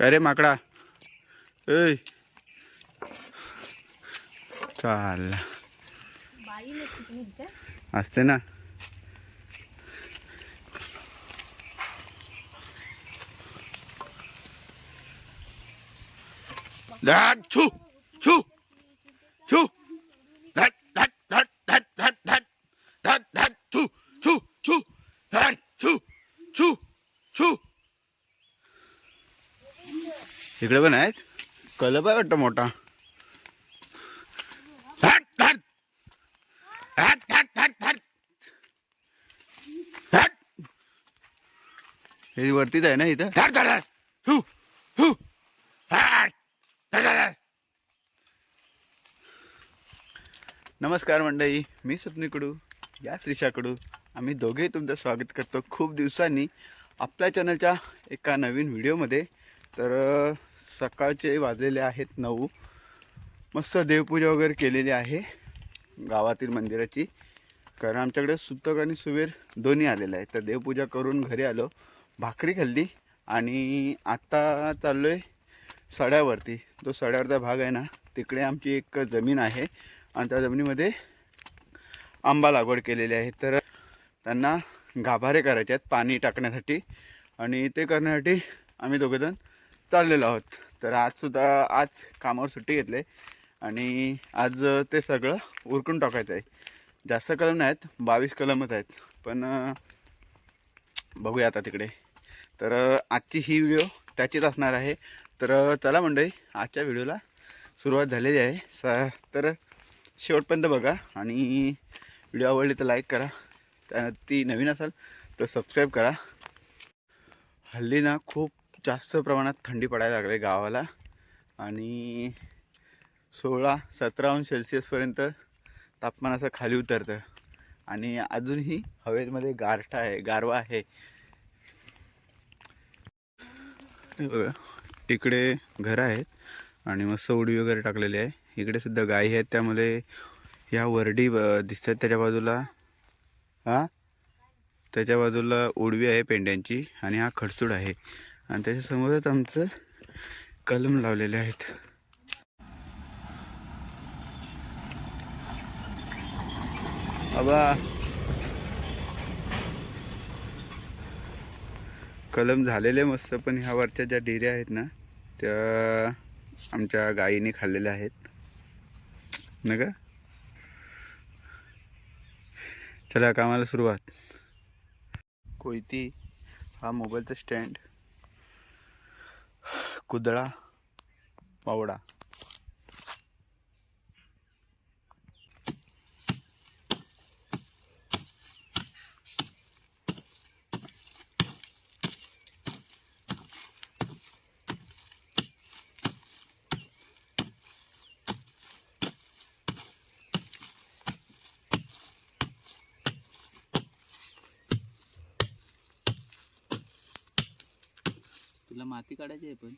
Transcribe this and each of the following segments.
काय रे माकडा? ए चाल. असते ना. छू छू छू. इकडे पण आहेत. कलप आहे वाटतं मोठा. हे वरतीच आहे ना इथं? धड, धड, नमस्कार मंडळी मी स्वप्नीकडू या त्रिशाकडू आम्ही दोघेही तुमचं स्वागत करतो खूप दिवसांनी आपल्या चॅनलच्या एका नवीन व्हिडिओमध्ये तर सकाळचे वाजलेले आहेत नऊ. मस्त देवपूजा वगैरे केलेली आहे गावातील मंदिराची. कारण आमच्याकडे सुतक आणि सुवेर दोन्ही आलेलं आहे तर देवपूजा करून घरी आलो भाकरी खाल्ली आणि आत्ता चाललो आहे सड्यावरती. तो सड्यावरचा भाग आहे ना तिकडे आमची एक जमीन आहे आणि त्या जमिनीमध्ये आंबा लागवड केलेली आहे. तर त्यांना गाभारे करायचे आहेत पाणी टाकण्यासाठी आणि ते करण्यासाठी आम्ही दोघेजण चाललेलो आहोत. तर आजसुद्धा आज कामावर सुट्टी घेतली आणि आज ते सगळं उरकून टाकायचं आहे. जास्त कलम नाही आहेत बावीस कलमच आहेत. पण बघूया आता तिकडे. तर आजची ही व्हिडिओ त्याचीच असणार आहे. तर चला मंडळी आजच्या व्हिडिओला सुरुवात झालेली आहे. स तर शेवटपर्यंत बघा. आणि व्हिडिओ आवडली तर लाईक करा. त्या ती नवीन असाल तर सबस्क्राईब करा. हल्ली ना खूप जास्त प्रमाणात थंडी पडायला लागली गावाला. आणि सोळा सतरा अंश सेल्सिअसपर्यंत तापमान असं खाली उतरतं. आणि अजूनही हवेमध्ये गारठा आहे गारवा आहे. हे बघा इकडे घरं आहेत आणि मस्त उडी वगैरे टाकलेली आहे. इकडे सुद्धा गायी आहेत त्यामध्ये ह्या वरडी ब- दिसतात त्याच्या बाजूला. हां? त्याच्या बाजूला उडवी आहे पेंड्यांची आणि हा खडचूड आहे. आणि त्याच्यासमोरच आमचं कलम लावलेले आहेत. अबा कलम झालेले मस्त पण ह्या वरच्या ज्या डेऱ्या आहेत ना त्या आमच्या गायीने खाल्लेल्या आहेत. ना का? चला कामाला सुरुवात. कोयती हा मोबाईलचा स्टँड. कुदळा पावडा तुला माती काढायची आहे पण.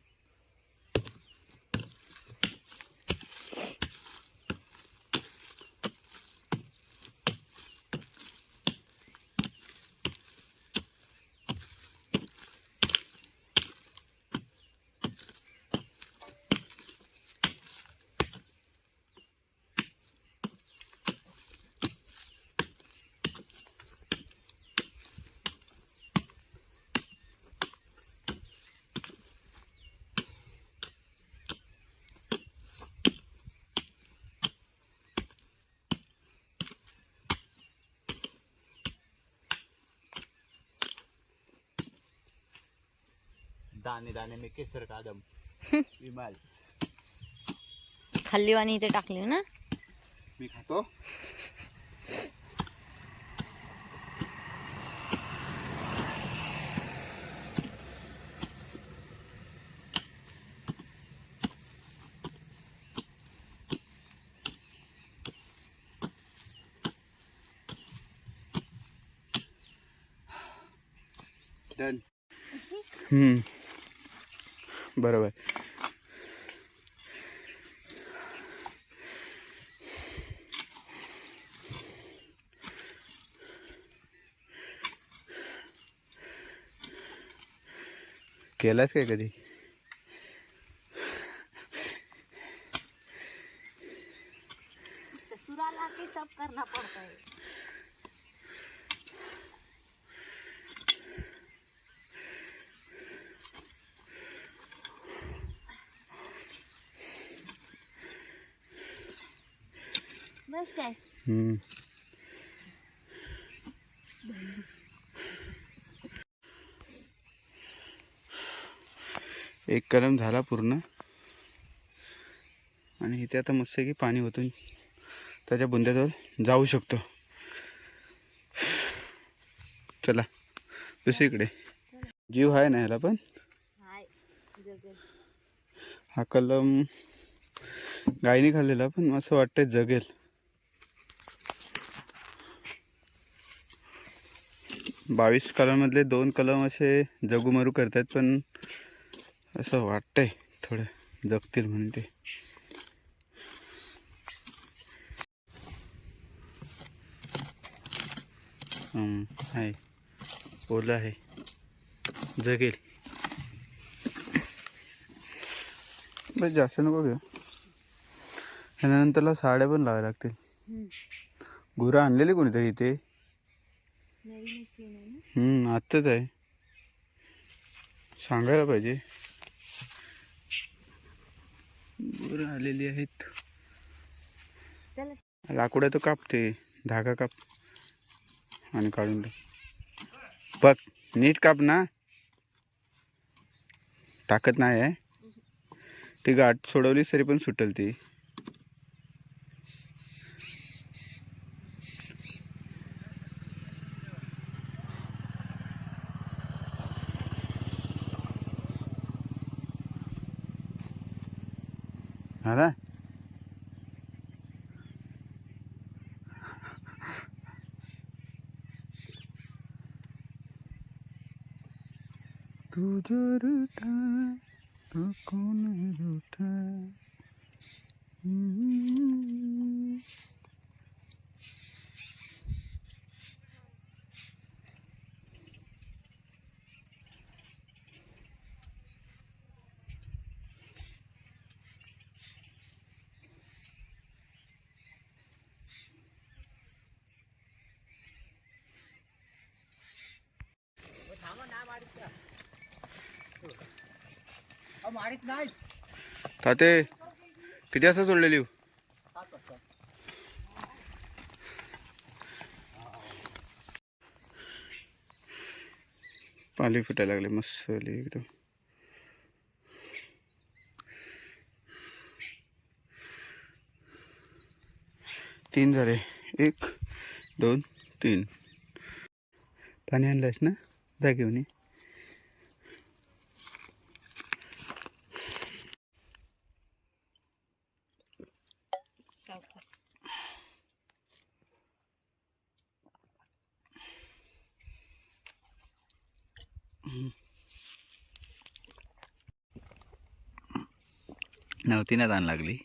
दाणे दाणे में केसर का आदम विमाल. खाल्ली आणि इथे टाकली ना? मी खातो. हम्म. बराबर. केलाच काय कधी? ससुराला के सब करना पड़ता है एक कलम झाला पूर्ण. आणि इथे आता मस्त की पाणी होतून त्याच्या बुंद्याजवळ जाऊ शकतो. चला दुसरीकडे. जीव आहे ना ह्याला पण? हा कलम गायीने खाल्लेला पण असं वाटतंय जगेल. बावीस कलममधले दोन कलम असे जगूमरू करतात पण असं वाटतंय थोडं जगतील म्हणून ते. आहे ओलं आहे. जगेल. बस जास्त नको घेऊ. ह्यानंतरला साड्या पण लावायला लागतील. गुरं आणलेली कोणीतरी इथे नवीनच येऊन आहे ना हम्म, आत्ताच आहे. सांगायला पाहिजे. बरं आलेली आहेत. चला लाकूड तो कापते धागा काप. आणि काढून टाक. बघ नीट काप ना. ताकद नाही आहे. ती गाठ सोडवली तरी पण सुटेल ती. आला तुझ रूठा तो कौन रूठा हम्म. ताते किती असं सोडलेली हो? पाणी पाली फुटायला लागले मस्त एकदम. तीन झाले एक दोन तीन. पाणी आणलंयस ना? जा घेऊन ये सावकाश नव्हती ना ताण लागली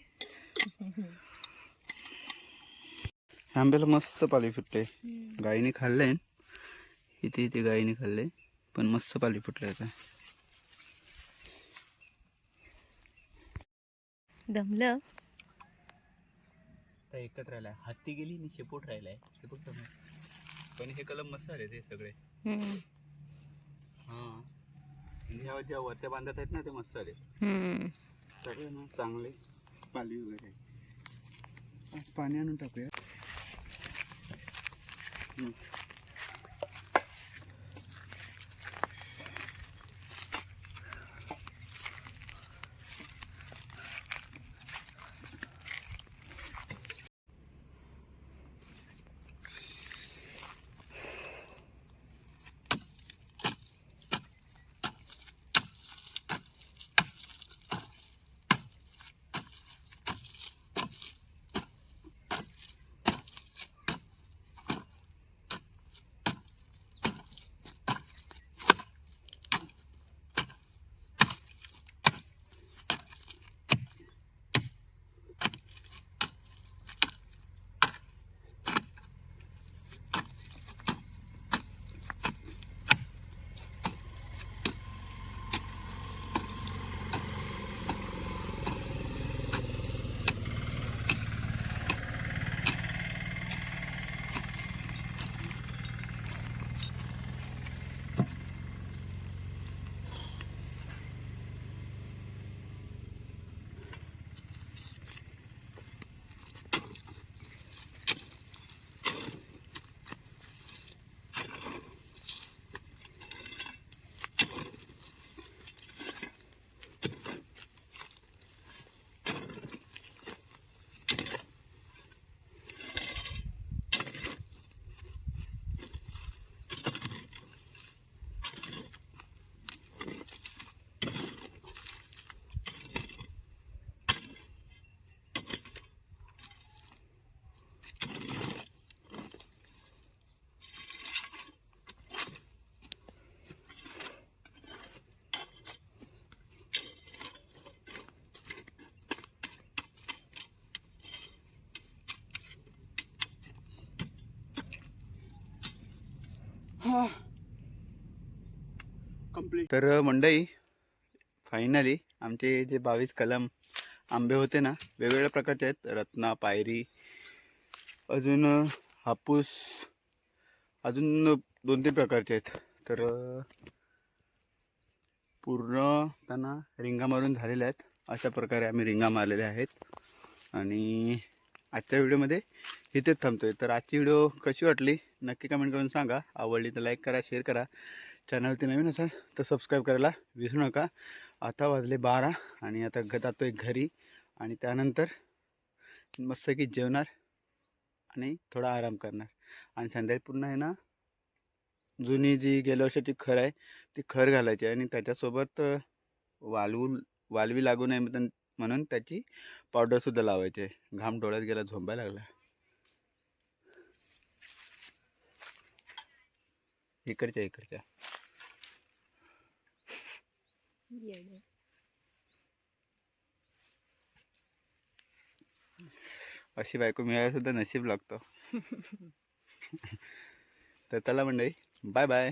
आंब्याला मस्त पाली फुटले गाईने खाल्ले इथे इथे गाईने खाल्ले पण मस्त पाली फुटले आता दमलं? आता एकत्र राहिलाय हत्ती गेली आणि शेपूट राहिलाय. शेपूट कमी पण हे कलम मस्त आले ते सगळे. हम्म. हां. आणि ह्या ज्या वरत्या बांधत आहेत ना ते मस्त आले. हम्म. सगळे ना चांगले पाली वगैरे. आज पाणी आणून टाकूया. हम्म. तर मंडई फायनली आमचे जे बावीस कलम आंबे होते ना वेगवेगळ्या प्रकारचे आहेत. रत्ना पायरी अजून हापूस अजून दोन तीन प्रकारचे आहेत. तर पूर्ण त्यांना रिंगा मारून झालेल्या आहेत. अशा प्रकारे आम्ही रिंगा मारलेल्या आहेत. आणि आजच्या व्हिडिओमध्ये इथेच थांबतोय. तर आजची व्हिडिओ कशी वाटली? नक्की कमेंट करून सांगा. आवडली तर लाईक करा शेअर करा. चॅनलवरती नवीन असाल तर सबस्क्राईब करायला विसरू नका. आता वाजले बारा आणि आता जातो एक घरी आणि त्यानंतर मस्तकी जेवणार आणि थोडा आराम करणार. आणि संध्याकाळी पुन्हा आहे ना जुनी जी गेल्या वर्षाची खर आहे ती खर घालायची आणि त्याच्यासोबत वालवू वालवी लागू नये म्हणून- म्हणून त्याची पावडरसुद्धा लावायची आहे. घाम डोळ्यात गेला झोंबायला लागला. इकडच्या इकडच्या. येडे. अशी बायको मिळायला सुद्धा नशीब लागतो तर चला मंडळी बाय बाय